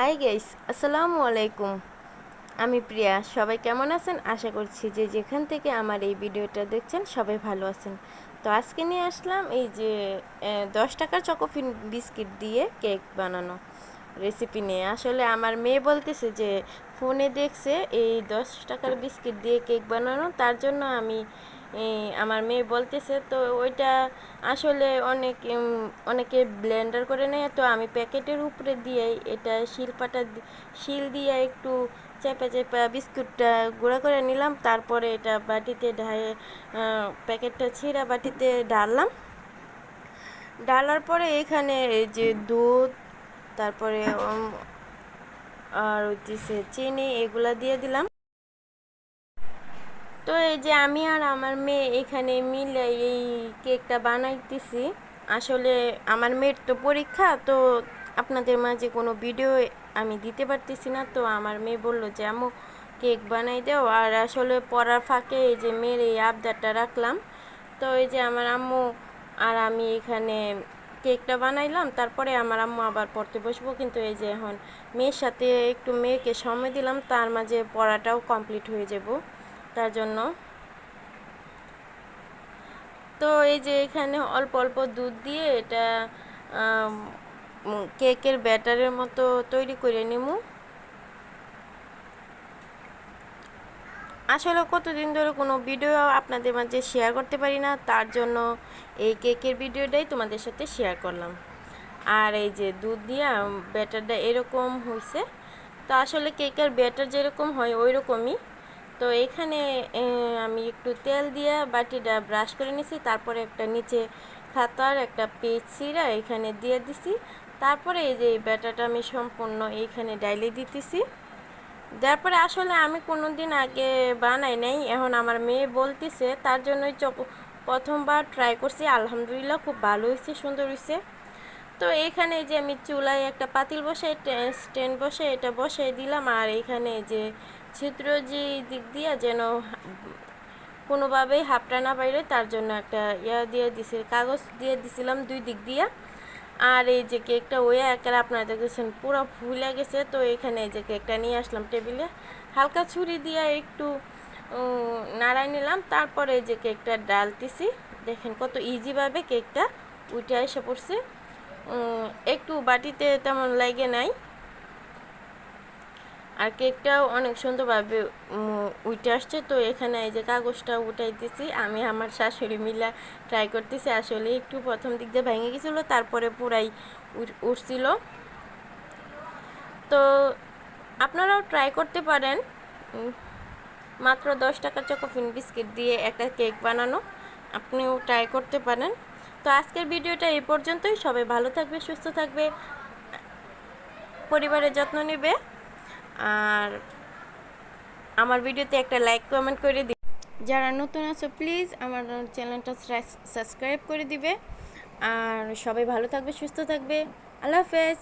Hi guys আসসালামু আলাইকুম। আমি প্রিয়া, সবাই কেমন আছেন? আশা করছি যে যেখান থেকে আমার এই ভিডিওটা দেখছেন, সবাই ভালো আছেন। তো আজকে নিয়ে আসলাম এই যে দশ টাকার চকোফিন বিস্কিট দিয়ে কেক বানানো রেসিপি নিয়ে। আসলে আমার মেয়ে বলতেছে যে, ফোনে দেখছে এই দশ টাকার বিস্কিট দিয়ে কেক বানানো, তার জন্য আমি আমার মেয়ে বলতেছে, তো ওইটা আসলে অনেক অনেকে ব্লেন্ডার করে নেয়, তো আমি প্যাকেটের উপরে দিয়ে এটা শিলপাটা শিল দিয়ে একটু চেপে চেপে বিস্কুটটা গুঁড়া করে নিলাম, তারপরে এটা বাটিতে ঢায়ে প্যাকেটটা ছিঁড়া বাটিতে ঢাললাম। ডালার পরে এখানে এই যে দুধ, তারপরে আর হচ্ছে চিনি, এগুলা দিয়ে দিলাম। তো এই যে আমি আর আমার মেয়ে এখানে মিলে এই কেকটা বানাইতেছি। আসলে আমার মেয়ের তো পরীক্ষা, তো আপনাদের মাঝে কোনো ভিডিও আমি দিতে পারতেছি না। তো আমার মেয়ে বলল যে, আম্মু, কেক বানাই দাও। আর আসলে পড়ার ফাঁকে এই যে মেয়ের এই আবদারটা রাখলাম। তো এই যে আমার আম্মু আর আমি এখানে কেকটা বানাইলাম। তারপরে আমার আম্মু আবার পড়তে বসবো। কিন্তু এই যে এখন মেয়ের সাথে একটু মেয়েকে সময় দিলাম, তার মাঝে পড়াটাও কমপ্লিট হয়ে যাব। তার জন্য। তো এই যে এখানে অল্প অল্প দুধ দিয়ে এটা কেকের ব্যাটারের মতো তৈরি করে নিমু। আসলে কতদিন ধরে কোনো ভিডিও আপনাদের মাঝে শেয়ার করতে পারি না, তার জন্য এই কেকের ভিডিওটাই তোমাদের সাথে শেয়ার করলাম। আর এই যে দুধ দিয়া ব্যাটারটা এরকম হয়েছে তো আসলে কেকের ব্যাটার যেরকম হয় ওই রকমই তো এখানে আমি একটু তেল দিয়ে বাটিটা ব্রাশ করে নিছি, তারপরে একটা নিচে খাতার একটা পেজ ছিঁড়া এখানে দিয়ে দিছি। তারপরে এই যে এই ব্যাটারটা আমি সম্পূর্ণ এইখানে ডাইলে দিতেছি। তারপরে আসলে আমি কোনো দিন আগে বানাই নাই, এখন আমার মেয়ে বলতেছে, তার জন্যই প্রথমবার ট্রাই করছি, আলহামদুলিল্লাহ খুব ভালো হয়েছে, সুন্দর হয়েছে। তো এখানে যে আমি চুলায় একটা পাতিল বসে স্ট্যান্ড বসে এটা বসাই দিলাম, আর এখানে যে ছিদ্র যে দিক দিয়ে যেন কোনোভাবেই হাফটা না বাইরে তার জন্য একটা ইয়া দিয়ে দিছি, কাগজ দিয়ে দিছিলাম দুই দিক দিয়ে। আর এই যে কেকটা ওয়ে একেবারে আপনারা দেখেছেন পুরো ফুলে গেছে। তো এখানে এই যে কেকটা নিয়ে আসলাম টেবিলে। হালকা ছুরি দিয়ে একটু নাড়াই নিলাম। তারপরে এই যে কেকটা ডালতেছি। দেখেন কত ইজিভাবে কেকটা উঠে এসে পড়ছে। একটু বাটিতে তেমন লাগে নাই। আর কেকটাও অনেক সুন্দরভাবে উঠে আসছে। তো এখানে এই যে কাগজটা উঠাই দিছি আমি আমার শাশুড়ি মিলা ট্রাই করতেছি। আসলে একটু প্রথম দিক দিয়ে ভেঙে গেছিল, তারপরে পুরাই উঠ- উঠছিল। তো আপনারাও ট্রাই করতে পারেন। মাত্র দশ টাকা চকোফিন বিস্কিট দিয়ে একটা কেক বানানো। আপনিও ট্রাই করতে পারেন। তো আজকের ভিডিওটা এই পর্যন্তই। সবাই ভালো থাকবে, সুস্থ থাকবে, পরিবারের যত্ন নেবে। আর আমার ভিডিওতে একটা লাইক কমেন্ট করে দিবে। যারা নতুন আছো প্লিজ আমার চ্যানেলটা সাবস্ক্রাইব করে দিবে। আর সবাই ভালো থাকবে, সুস্থ থাকবে। আল্লাহ হাফেজ।